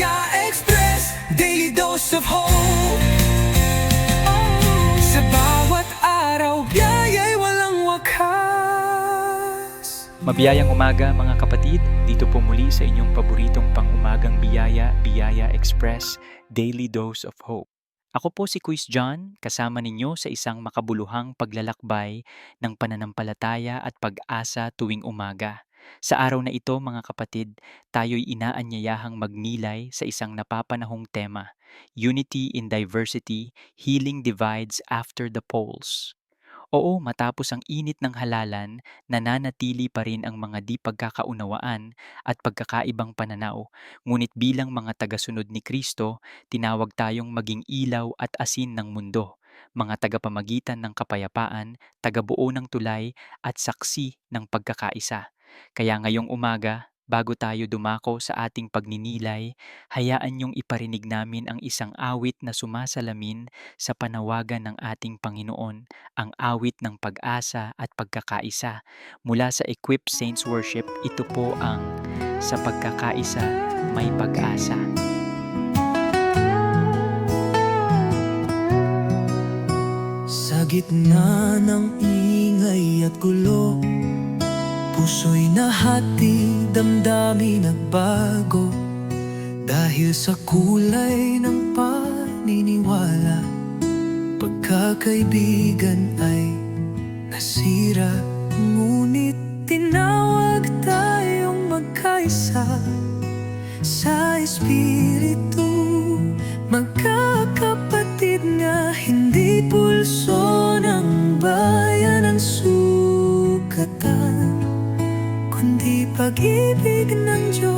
Biyaya Express Daily Dose of Hope Sa bawat araw Biyaya'y walang wakas Mabiyayang umaga mga kapatid, dito po muli sa inyong paboritong pang-umagang biyaya, Biyaya Express, Daily Dose of Hope. Ako po si Quiz John, kasama ninyo sa isang makabuluhang paglalakbay ng pananampalataya at pag-asa tuwing umaga. Sa araw na ito mga kapatid, tayo'y inaanyayahang magnilay sa isang napapanahong tema, Unity in Diversity, Healing Divides After the Polls. Oo, matapos ang init ng halalan, nananatili pa rin ang mga di pagkakaunawaan at pagkakaibang pananaw. Ngunit bilang mga tagasunod ni Kristo, tinawag tayong maging ilaw at asin ng mundo, mga tagapamagitan ng kapayapaan, tagabuo ng tulay at saksi ng pagkakaisa. Kaya ngayong umaga, bago tayo dumako sa ating pagninilay, hayaan niyong iparinig namin ang isang awit na sumasalamin sa panawagan ng ating Panginoon, ang awit ng pag-asa at pagkakaisa. Mula sa Equip Saints Worship, ito po ang Sa Pagkakaisa May Pag-asa. Sa gitna ng ingay at gulo Puso'y nahati, damdami nagbago Dahil sa kulay ng paniniwala Pagkakaibigan ay nasira. Ngunit tinawag tayong magkaisa Sa Espiritu. Magkakapatid nga hindi pulso ng bayan ang sukatan pag-ibig ng Diyos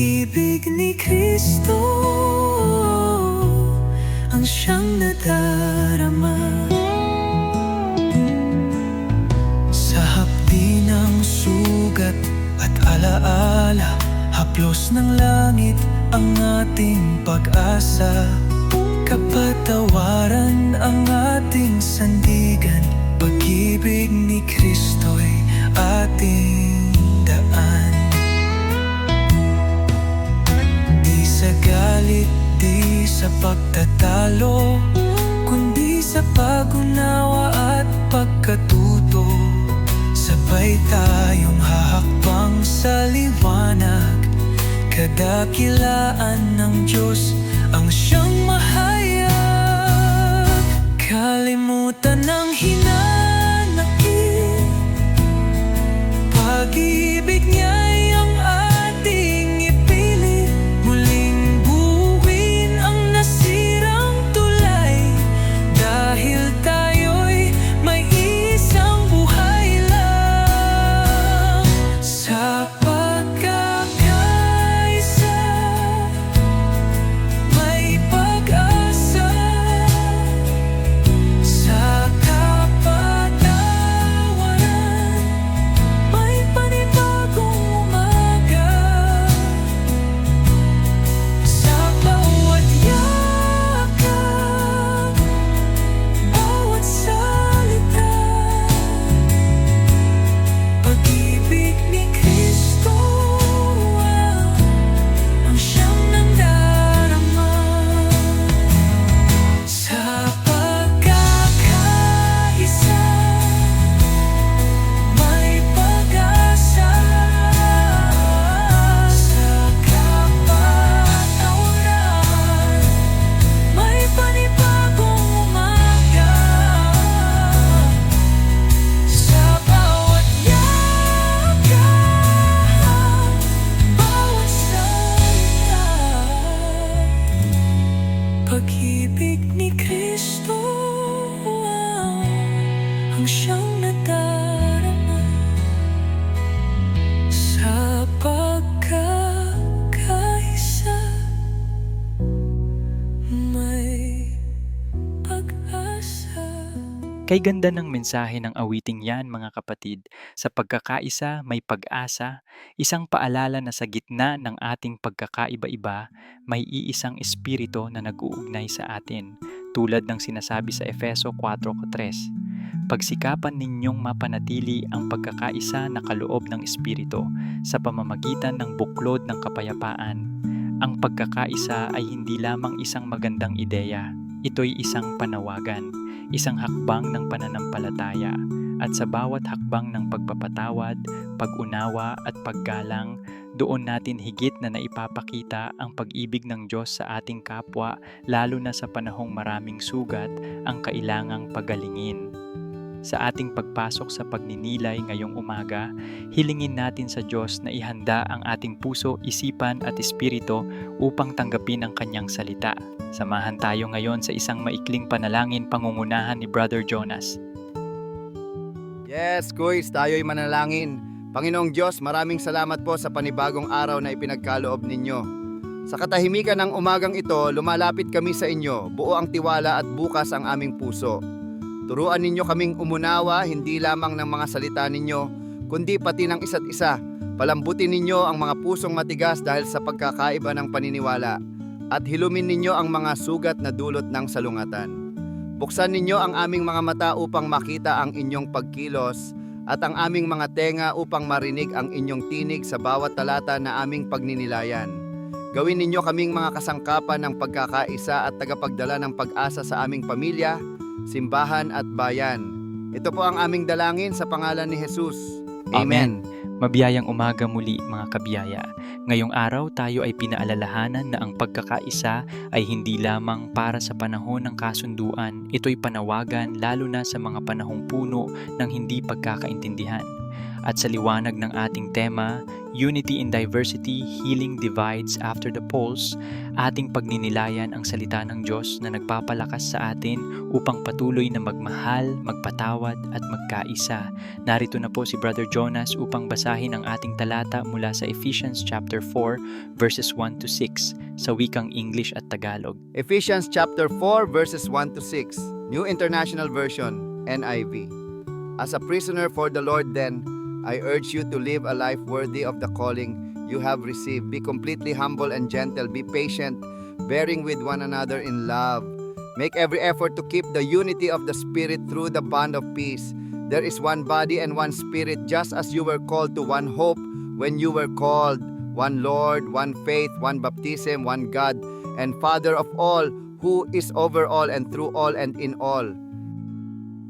Pag-ibig ni Kristo Ang siyang nadarama. Sa hapdi ng sugat at alaala Haplos ng langit ang ating pag-asa. Kapatawaran ang ating sandigan Pag-ibig ni Kristo'y ating sa galit, di sa pagtatalo Kundi sa pag-unawa at pagkatuto. Sabay tayong hahakbang sa liwanag Kadakilaan ng Diyos ang siyang mahayag. Kalimutan ng hinanakit Pag-ibig niya'y Kay ganda ng mensahe ng awiting yan mga kapatid, sa pagkakaisa may pag-asa, isang paalala na sa gitna ng ating pagkakaiba-iba, may iisang espiritu na nag-uugnay sa atin, tulad ng sinasabi sa Efeso 4.3. Pagsikapan ninyong mapanatili ang pagkakaisa na kaloob ng espiritu sa pamamagitan ng buklod ng kapayapaan. Ang pagkakaisa ay hindi lamang isang magandang ideya, ito'y isang panawagan isang hakbang ng pananampalataya at sa bawat hakbang ng pagpapatawad, pag-unawa at paggalang, doon natin higit na naipapakita ang pag-ibig ng Diyos sa ating kapwa lalo na sa panahong maraming sugat ang kailangang pagalingin. Sa ating pagpasok sa pagninilay ngayong umaga, hilingin natin sa Diyos na ihanda ang ating puso, isipan at espiritu upang tanggapin ang kanyang salita. Samahan tayo ngayon sa isang maikling panalangin pangungunahan ni Brother Jonas. Yes, Kuys, tayo'y manalangin. Panginoong Diyos, maraming salamat po sa panibagong araw na ipinagkaloob ninyo. Sa katahimikan ng umagang ito, lumalapit kami sa inyo, buo ang tiwala at bukas ang aming puso. Turuan ninyo kaming umunawa hindi lamang ng mga salita ninyo, kundi pati ng isa't isa. Palambutin ninyo ang mga pusong matigas dahil sa pagkakaiba ng paniniwala at hilumin ninyo ang mga sugat na dulot ng salungatan. Buksan ninyo ang aming mga mata upang makita ang inyong pagkilos at ang aming mga tenga upang marinig ang inyong tinig sa bawat talata na aming pagninilayan. Gawin ninyo kaming mga kasangkapan ng pagkakaisa at tagapagdala ng pag-asa sa aming pamilya, simbahan at bayan. Ito po ang aming dalangin sa pangalan ni Jesus. Amen. Mabiyayang umaga muli mga kabiyaya. Ngayong araw tayo ay pinaalalahanan na ang pagkakaisa ay hindi lamang para sa panahon ng kasunduan, ito'y panawagan lalo na sa mga panahong puno ng hindi pagkakaintindihan. At sa liwanag ng ating tema, Unity in Diversity, Healing Divides After the Polls, ating pagninilayan ang salita ng Diyos na nagpapalakas sa atin upang patuloy na magmahal, magpatawad at magkaisa. Narito na po si Brother Jonas upang basahin ang ating talata mula sa Ephesians chapter 4 verses 1 to 6 sa wikang English at Tagalog. Ephesians chapter 4 verses 1 to 6, New International Version, NIV. As a prisoner for the Lord then, I urge you to live a life worthy of the calling you have received. Be completely humble and gentle, be patient, bearing with one another in love. Make every effort to keep the unity of the Spirit through the bond of peace. There is one body and one Spirit, just as you were called to one hope when you were called, one Lord, one faith, one baptism, one God, and Father of all, who is over all and through all and in all.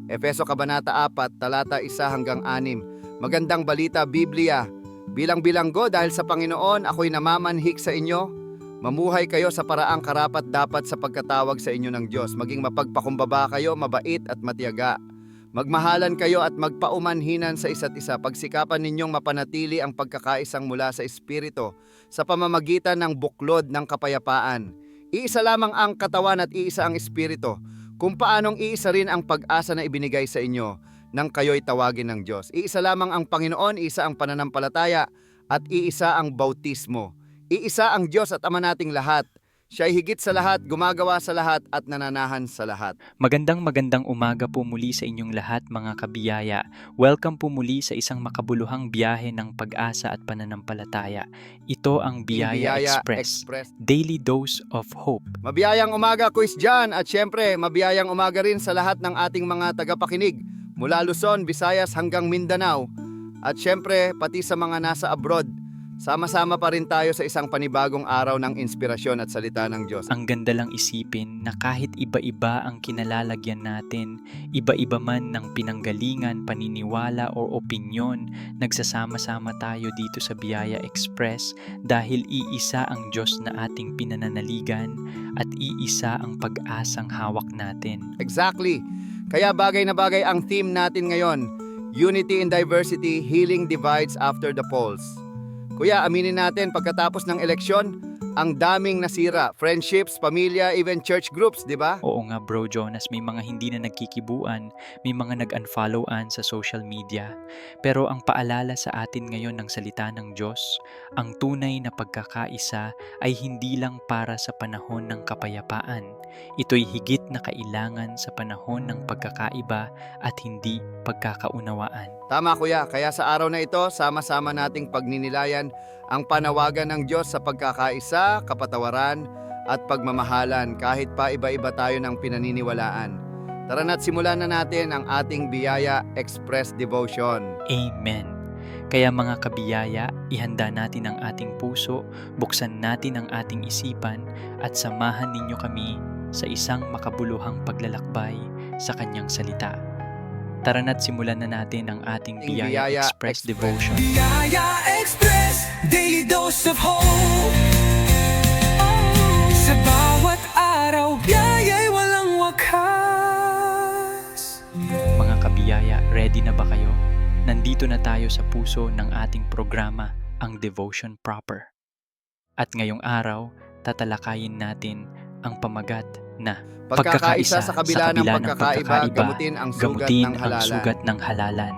Efeso Kabanata 4, talata 1 hanggang 6. Magandang balita, Biblia. Bilang bilanggo dahil sa Panginoon, ako'y namamanhik sa inyo. Mamuhay kayo sa paraang karapat dapat sa pagkatawag sa inyo ng Diyos. Maging mapagpakumbaba kayo, mabait at matiyaga. Magmahalan kayo at magpaumanhinan sa isa't isa. Pagsikapan ninyong mapanatili ang pagkakaisang mula sa Espiritu sa pamamagitan ng buklod ng kapayapaan. Iisa lamang ang katawan at iisa ang Espiritu. Kung paanong iisa rin ang pag-asa na ibinigay sa inyo nang kayo'y tawagin ng Diyos. Iisa lamang ang Panginoon, iisa ang pananampalataya, at iisa ang bautismo. Iisa ang Diyos at Ama nating lahat. Siya ay higit sa lahat, gumagawa sa lahat, at nananahan sa lahat. Magandang magandang umaga po muli sa inyong lahat mga kabiyaya. Welcome po muli sa isang makabuluhang biyahe ng pag-asa at pananampalataya. Ito ang Biyaya, Express, Daily Dose of Hope. Mabiyayang umaga, Kuis John, at syempre, mabiyayang umaga rin sa lahat ng ating mga tagapakinig mula Luzon, Visayas hanggang Mindanao. At syempre, pati sa mga nasa abroad, sama-sama pa rin tayo sa isang panibagong araw ng inspirasyon at salita ng Diyos. Ang ganda lang isipin na kahit iba-iba ang kinalalagyan natin, iba-iba man ng pinanggalingan, paniniwala o opinyon, nagsasama-sama tayo dito sa Biyaya Express dahil iisa ang Diyos na ating pinananaligan at iisa ang pag-asang hawak natin. Exactly. Kaya bagay na bagay ang theme natin ngayon, Unity in Diversity, Healing Divides After the Polls. Kuya, aminin natin, pagkatapos ng eleksyon, ang daming nasira. Friendships, pamilya, even church groups, di ba? Oo nga bro Jonas, may mga hindi na nagkikibuan, may mga nag-unfollowan sa social media. Pero ang paalala sa atin ngayon ng salita ng Diyos, ang tunay na pagkakaisa ay hindi lang para sa panahon ng kapayapaan. Ito'y higit na kailangan sa panahon ng pagkakaiba at hindi pagkakaunawaan. Tama kuya, kaya sa araw na ito, sama-sama nating pagninilayan ang panawagan ng Diyos sa pagkakaisa, kapatawaran, at pagmamahalan kahit pa iba-iba tayo ng pinaniniwalaan. Tara na't simulan na natin ang ating Biyaya Express Devotion. Amen. Kaya mga kabiyaya, ihanda natin ang ating puso, buksan natin ang ating isipan, at samahan ninyo kami sa isang makabuluhang paglalakbay sa kanyang salita. Tara na't simulan na natin ang ating Biyaya, Biyaya Express, Express. Devotion. Biyaya Express Daily Dose of Hope Sa bawat araw Biyaya'y walang wakas Mga kabiyaya, ready na ba kayo? Nandito na tayo sa puso ng ating programa, ang Devotion Proper. At ngayong araw, tatalakayin natin ang pamagat na Pagkakaisa sa kabila, ng ng pagkakaiba, pagkakaiba, gamutin ang sugat gamutin ng ang halalan. sugat ng halalan.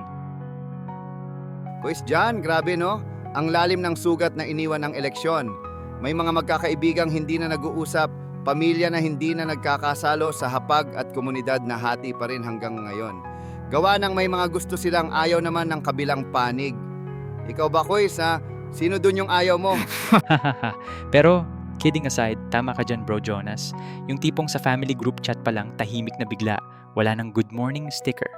Kuis John, grabe no? Ang lalim ng sugat na iniwan ng eleksyon. May mga magkakaibigang hindi na nag-uusap, pamilya na hindi na nagkakasalo sa hapag at komunidad na hati pa rin hanggang ngayon. Gawa ng may mga gusto silang ayaw naman ng kabilang panig. Ikaw ba, Kuis, ha? Sino dun yung ayaw mo? Pero, kidding aside, tama ka dyan bro Jonas. Yung tipong sa family group chat pa lang, tahimik na bigla, wala ng good morning sticker.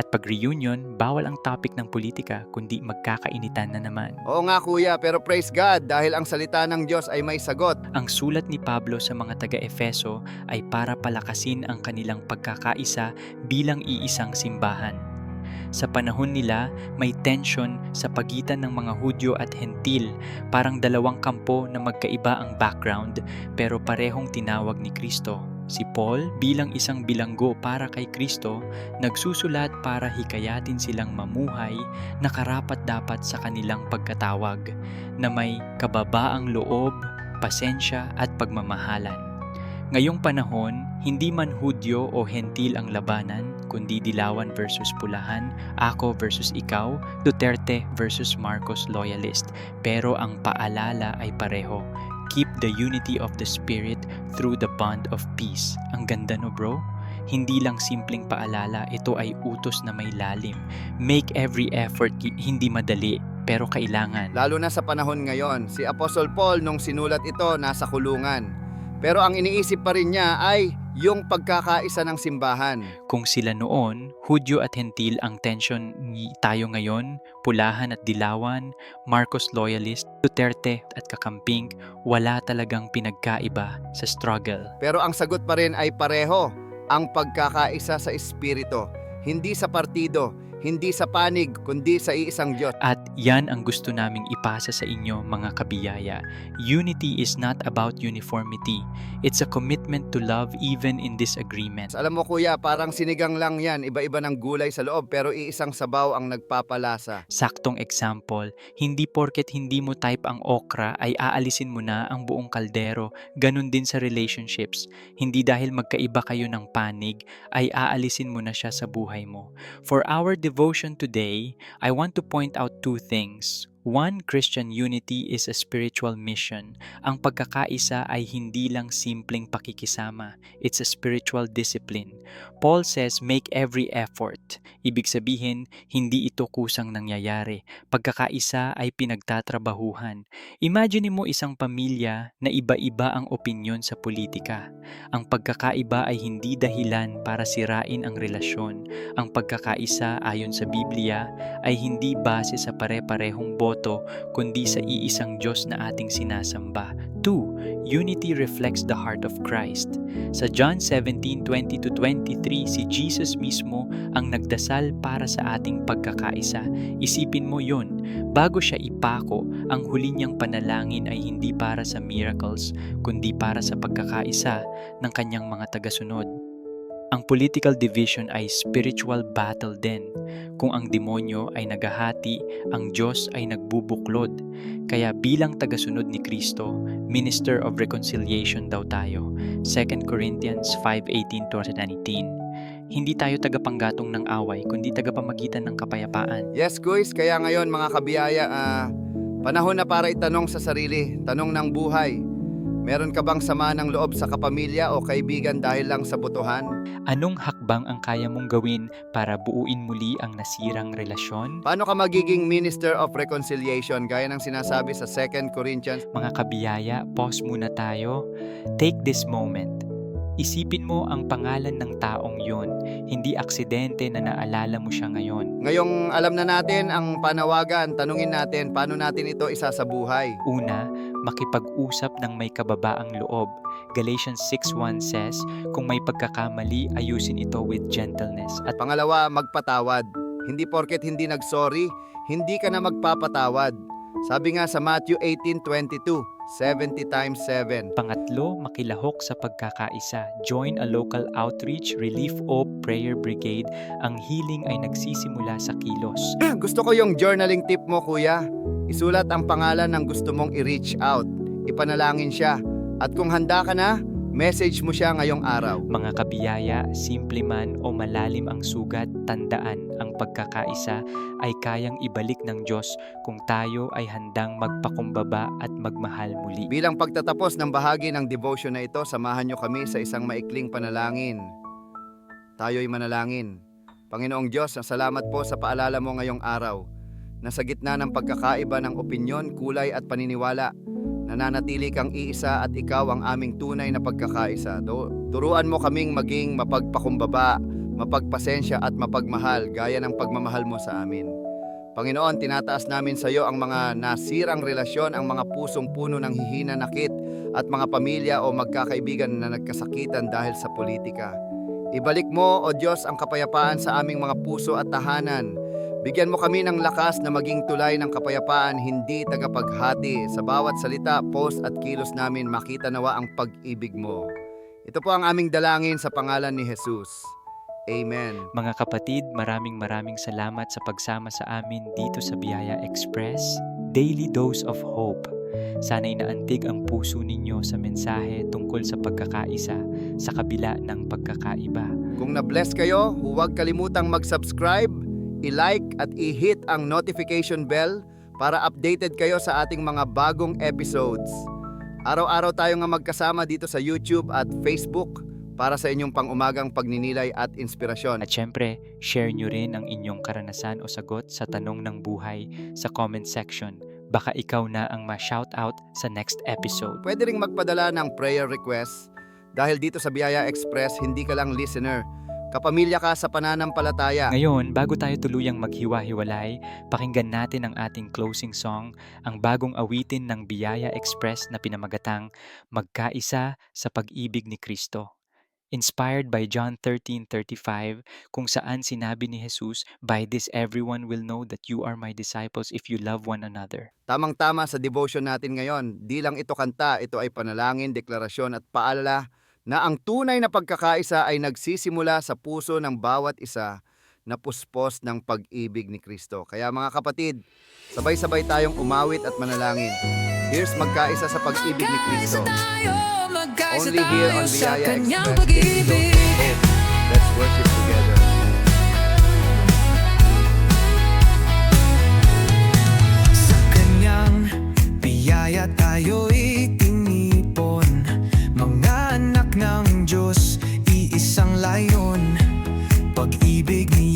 At pag reunion, bawal ang topic ng politika kundi magkakainitan na naman. Oo nga kuya, pero praise God dahil ang salita ng Diyos ay may sagot. Ang sulat ni Pablo sa mga taga-Efeso ay para palakasin ang kanilang pagkakaisa bilang iisang simbahan. Sa panahon nila, may tension sa pagitan ng mga Hudyo at Hentil, parang dalawang kampo na magkaiba ang background pero parehong tinawag ni Kristo. Si Paul bilang isang bilanggo para kay Kristo, nagsusulat para hikayatin silang mamuhay na karapat dapat sa kanilang pagkatawag, na may kababaang loob, pasensya at pagmamahalan. Ngayong panahon, hindi man Hudyo o Hentil ang labanan, kundi Dilawan versus Pulahan, ako versus ikaw, Duterte versus Marcos loyalist. Pero ang paalala ay pareho. Keep the unity of the Spirit through the bond of peace. Ang ganda no bro? Hindi lang simpleng paalala, ito ay utos na may lalim. Make every effort, hindi madali, pero kailangan. Lalo na sa panahon ngayon, si Apostle Paul nung sinulat ito nasa kulungan. Pero ang iniisip pa rin niya ay yung pagkakaisa ng simbahan. Kung sila noon, Hudyo at Hentil ang tension ni tayo ngayon, Pulahan at Dilawan, Marcos loyalist, Duterte at kakamping, wala talagang pinagkaiba sa struggle. Pero ang sagot pa rin ay pareho, ang pagkakaisa sa espiritu, hindi sa partido, hindi sa panig, kundi sa iisang Diyos. At yan ang gusto naming ipasa sa inyo mga kabiyaya. Unity is not about uniformity. It's a commitment to love even in disagreement. Alam mo kuya, parang sinigang lang yan, iba-iba ng gulay sa loob pero iisang sabaw ang nagpapalasa. Saktong example, hindi porket hindi mo type ang okra ay aalisin mo na ang buong kaldero. Ganon din sa relationships. Hindi dahil magkaiba kayo ng panig ay aalisin mo na siya sa buhay mo. For our devotion today, I want to point out two things. One, Christian unity is a spiritual mission. Ang pagkakaisa ay hindi lang simpleng pakikisama. It's a spiritual discipline. Paul says, make every effort. Ibig sabihin, hindi ito kusang nangyayari. Pagkakaisa ay pinagtatrabahuhan. Imagine mo isang pamilya na iba-iba ang opinyon sa politika. Ang pagkakaiba ay hindi dahilan para sirain ang relasyon. Ang pagkakaisa ayon sa Biblia ay hindi base sa pare-parehong boto kundi sa iisang Diyos na ating sinasamba. 2. Unity reflects the heart of Christ. Sa John 17:20-23, si Jesus mismo ang nagdasal para sa ating pagkakaisa. Isipin mo yon. Bago siya ipako, ang huli niyang panalangin ay hindi para sa miracles, kundi para sa pagkakaisa ng kanyang mga tagasunod. Ang political division ay spiritual battle din. Kung ang demonyo ay nagahati, ang Diyos ay nagbubuklod. Kaya bilang tagasunod ni Kristo, Minister of Reconciliation daw tayo. 2 Corinthians 5:18-19. Hindi tayo tagapanggatong ng away, kundi tagapamagitan ng kapayapaan. Yes, guys, kaya ngayon mga kabiyaya, ah, panahon na para itanong sa sarili, tanong ng buhay. Meron ka bang sama ng loob sa kapamilya o kaibigan dahil lang sa butuhan? Anong hakbang ang kaya mong gawin para buuin muli ang nasirang relasyon? Paano ka magiging Minister of Reconciliation gaya ng sinasabi sa 2 Corinthians? Mga kabiyaya, pause muna tayo. Take this moment. Isipin mo ang pangalan ng taong yon, hindi aksidente na naalala mo siya ngayon. Ngayong alam na natin ang panawagan, tanungin natin paano natin ito isa sa buhay. Una, makipag-usap ng may kababaang loob. Galatians 6.1 says, kung may pagkakamali, ayusin ito with gentleness. At Pangalawa, magpatawad. Hindi porket hindi nagsorry, hindi ka na magpapatawad. Sabi nga sa Matthew 18:22, 70 times 7. pangatlo, makilahok sa pagkakaisa. Join a local outreach, relief o prayer brigade. Ang healing ay nagsisimula sa kilos. Gusto ko yung journaling tip mo, kuya. Isulat ang pangalan ng gusto mong i-reach out. Ipanalangin siya. At kung handa ka na, message mo siya ngayong araw. Mga kabiyaya, simple man o malalim ang sugat, tandaan ang pagkakaisa ay kayang ibalik ng Diyos kung tayo ay handang magpakumbaba at magmahal muli. Bilang pagtatapos ng bahagi ng devotion na ito, samahan niyo kami sa isang maikling panalangin. Tayo'y manalangin. Panginoong Diyos, salamat po sa paalala mo ngayong araw na sa gitna ng pagkakaiba ng opinyon, kulay at paniniwala, nananatili kang iisa at ikaw ang aming tunay na pagkakaisa. Turuan mo kaming maging mapagpakumbaba, mapagpasensya at mapagmahal gaya ng pagmamahal mo sa amin. Panginoon, tinataas namin sa iyo ang mga nasirang relasyon, ang mga pusong puno ng hihina nakit at mga pamilya o magkakaibigan na nagkasakitan dahil sa politika. Ibalik mo, O Diyos, ang kapayapaan sa aming mga puso at tahanan. Bigyan mo kami ng lakas na maging tulay ng kapayapaan, hindi tagapaghati. Sa bawat salita, post at kilos namin, makita nawa ang pag-ibig mo. Ito po ang aming dalangin sa pangalan ni Jesus. Amen. Mga kapatid, maraming maraming salamat sa pagsama sa amin dito sa Biyaya Express, Daily Dose of Hope. Sana'y naantig ang puso ninyo sa mensahe tungkol sa pagkakaisa sa kabila ng pagkakaiba. Kung na-bless kayo, huwag kalimutang mag-subscribe, i-like at i-hit ang notification bell para updated kayo sa ating mga bagong episodes. Araw-araw tayo nga magkasama dito sa YouTube at Facebook para sa inyong pang-umagang pagninilay at inspirasyon. At syempre, share nyo rin ang inyong karanasan o sagot sa tanong ng buhay sa comment section. Baka ikaw na ang ma-shoutout sa next episode. Pwede ring magpadala ng prayer request dahil dito sa Biyaya Express hindi ka lang listener, kapamilya ka sa pananampalataya. Ngayon, bago tayo tuluyang maghiwa-hiwalay, pakinggan natin ang ating closing song, ang bagong awitin ng Biyaya Express na pinamagatang Magkaisa sa Pag-ibig ni Kristo. Inspired by John 13:35, kung saan sinabi ni Jesus, By this everyone will know that you are my disciples if you love one another. Tamang-tama sa devotion natin ngayon, di lang ito kanta, ito ay panalangin, deklarasyon at paalala na ang tunay na pagkakaisa ay nagsisimula sa puso ng bawat isa na puspos ng pag-ibig ni Kristo. Kaya mga kapatid, sabay-sabay tayong umawit at manalangin. Here's magkaisa sa pag-ibig ni Kristo. tayo, Only here tayo on Biyaya Express. Let's worship together. Sa kanyang biyaya tayo'y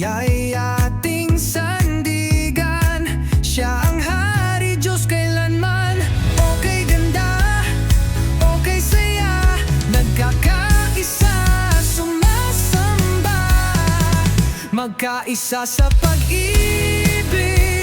Niya'y ating sandigan. Siya ang hari, Diyos kailanman. Okay ganda, okay saya. Nagkakaisa, sumasamba. Magkaisa sa pag-ibig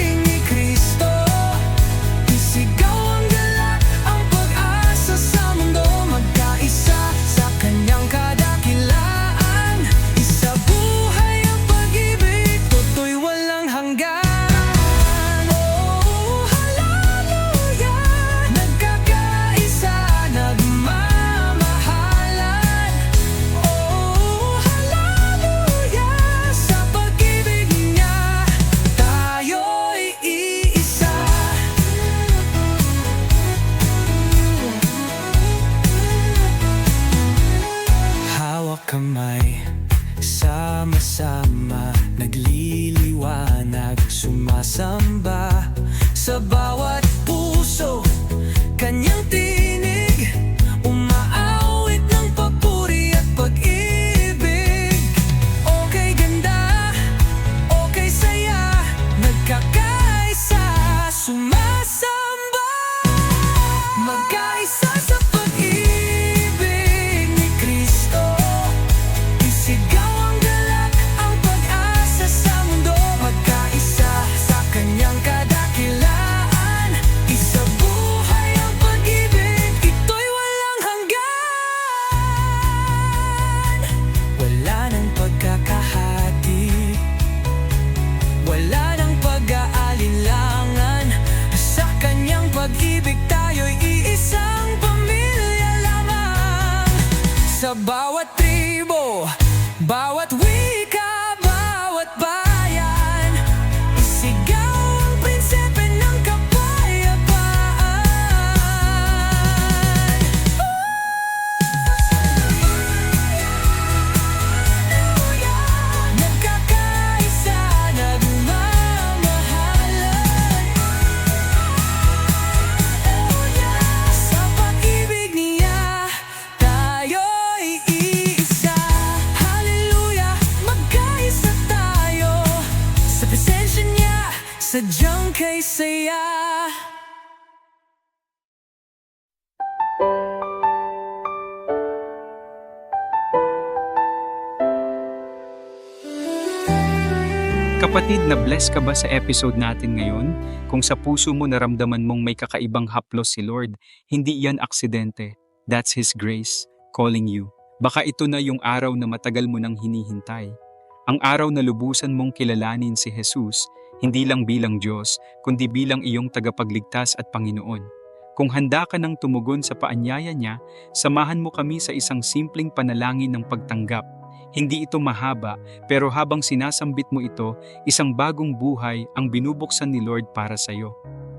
sadyang kay saya Kapatid, na bless ka ba sa episode natin ngayon? Kung sa puso mo naramdaman mong may kakaibang haplos si Lord, hindi yan aksidente. That's His grace calling you. Baka ito na yung araw na matagal mo nang hinihintay. Ang araw na lubusan mong kilalanin si Jesus, hindi lang bilang Diyos, kundi bilang iyong tagapagligtas at Panginoon. Kung handa ka nang tumugon sa paanyaya niya, samahan mo kami sa isang simpleng panalangin ng pagtanggap. Hindi ito mahaba, pero habang sinasambit mo ito, isang bagong buhay ang binubuksan ni Lord para sa iyo.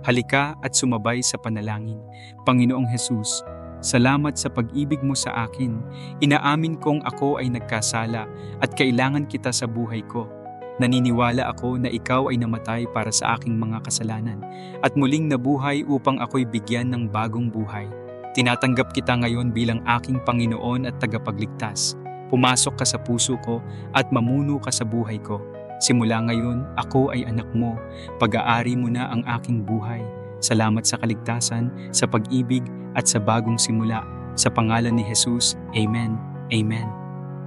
Halika at sumabay sa panalangin. Panginoong Hesus, salamat sa pag-ibig mo sa akin. Inaamin kong ako ay nagkasala at kailangan kita sa buhay ko. Naniniwala ako na ikaw ay namatay para sa aking mga kasalanan at muling nabuhay upang ako'y bigyan ng bagong buhay. Tinatanggap kita ngayon bilang aking Panginoon at tagapagligtas. Pumasok ka sa puso ko at mamuno ka sa buhay ko. Simula ngayon, ako ay anak mo. Pag-aari mo na ang aking buhay. Salamat sa kaligtasan, sa pag-ibig at sa bagong simula. Sa pangalan ni Jesus, Amen. Amen.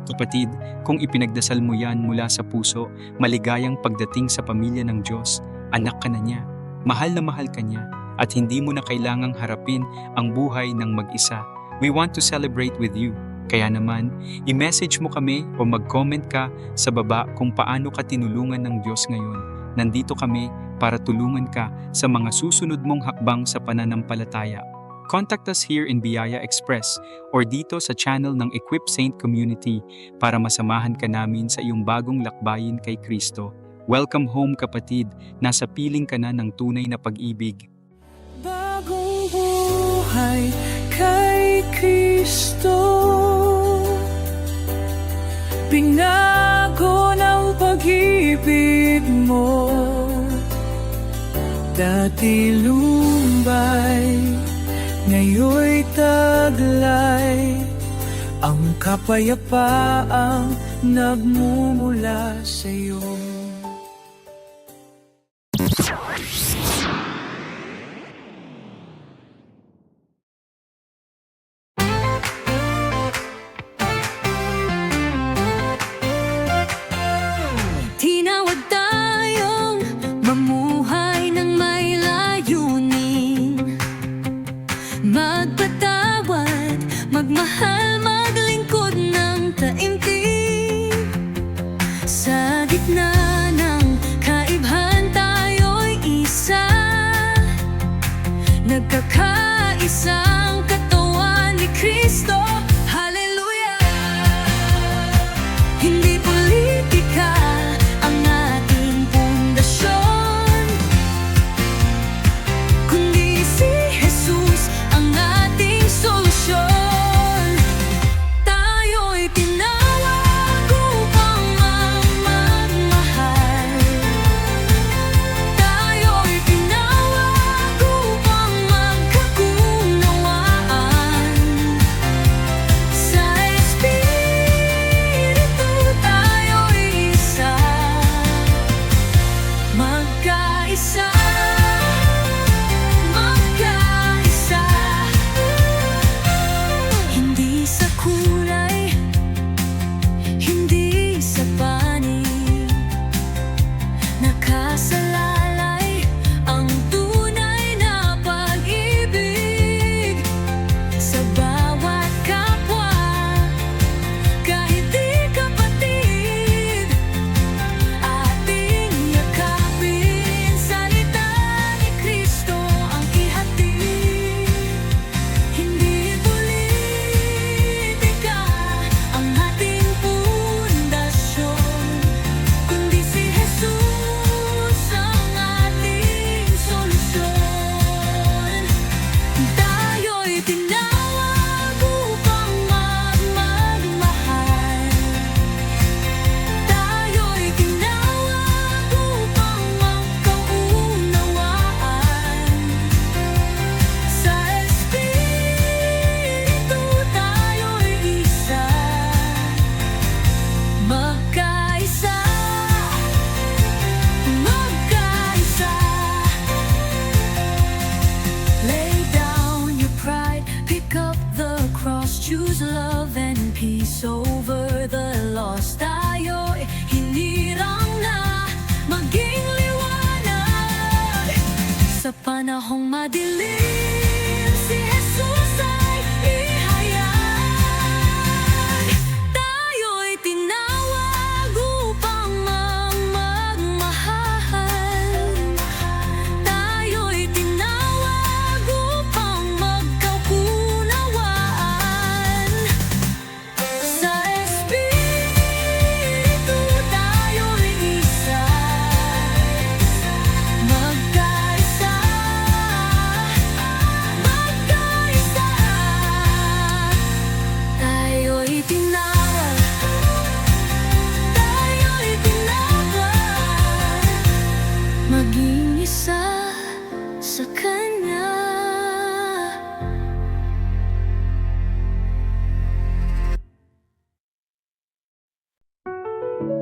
Kapatid, kung ipinagdasal mo yan mula sa puso, maligayang pagdating sa pamilya ng Diyos, anak ka na niya. Mahal na mahal ka niya at hindi mo na kailangang harapin ang buhay ng mag-isa. We want to celebrate with you. Kaya naman, i-message mo kami o mag-comment ka sa baba kung paano ka tinulungan ng Diyos ngayon. Nandito kami para tulungan ka sa mga susunod mong hakbang sa pananampalataya. Contact us here in Biyaya Express or dito sa channel ng Equip Saint Community para masamahan ka namin sa iyong bagong lakbayin kay Kristo. Welcome home kapatid, nasa piling ka na ng tunay na pag-ibig. Bagong buhay kay Kristo Pinago ng pag-ibig mo Dati lumbay Ngayon'y taglay Ang kapayapaang nagmumula sa'yo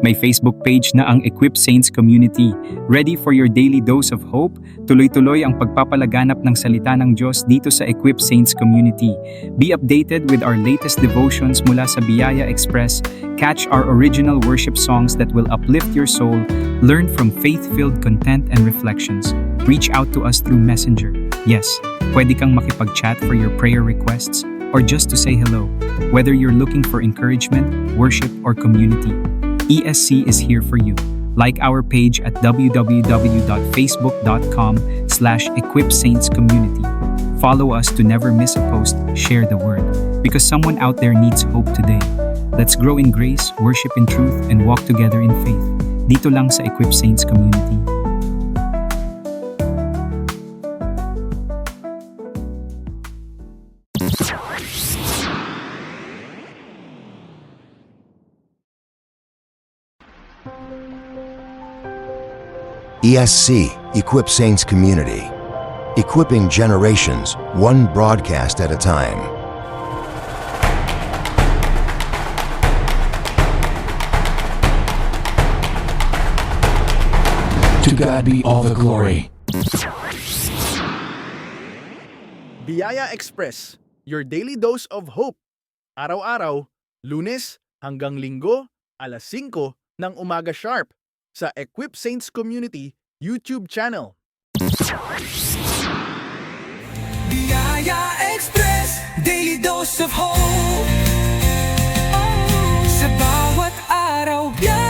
May Facebook page na ang Equip Saints Community. Ready for your daily dose of hope? Tuloy-tuloy ang pagpapalaganap ng salita ng Diyos dito sa Equip Saints Community. Be updated with our latest devotions mula sa Biyaya Express. Catch our original worship songs that will uplift your soul. Learn from faith-filled content and reflections. Reach out to us through Messenger. Yes, pwede kang makipag-chat for your prayer requests or just to say hello. Whether you're looking for encouragement, worship, or community, ESC is here for you. Like our page at www.facebook.com slash equipsaintscommunity. Follow us to never miss a post, share the word. Because someone out there needs hope today. Let's grow in grace, worship in truth, and walk together in faith. Dito lang sa Equip Saints Community. ESC, Equip Saints Community. Equipping generations, one broadcast at a time. To God be all the glory. Biyaya Express, your daily dose of hope. Araw-araw, lunes hanggang linggo, alas 5 ng umaga sharp sa Equip Saints Community YouTube channel. Biyaya Express, daily dose of hope. Oh, sa bawat araw, biyaya.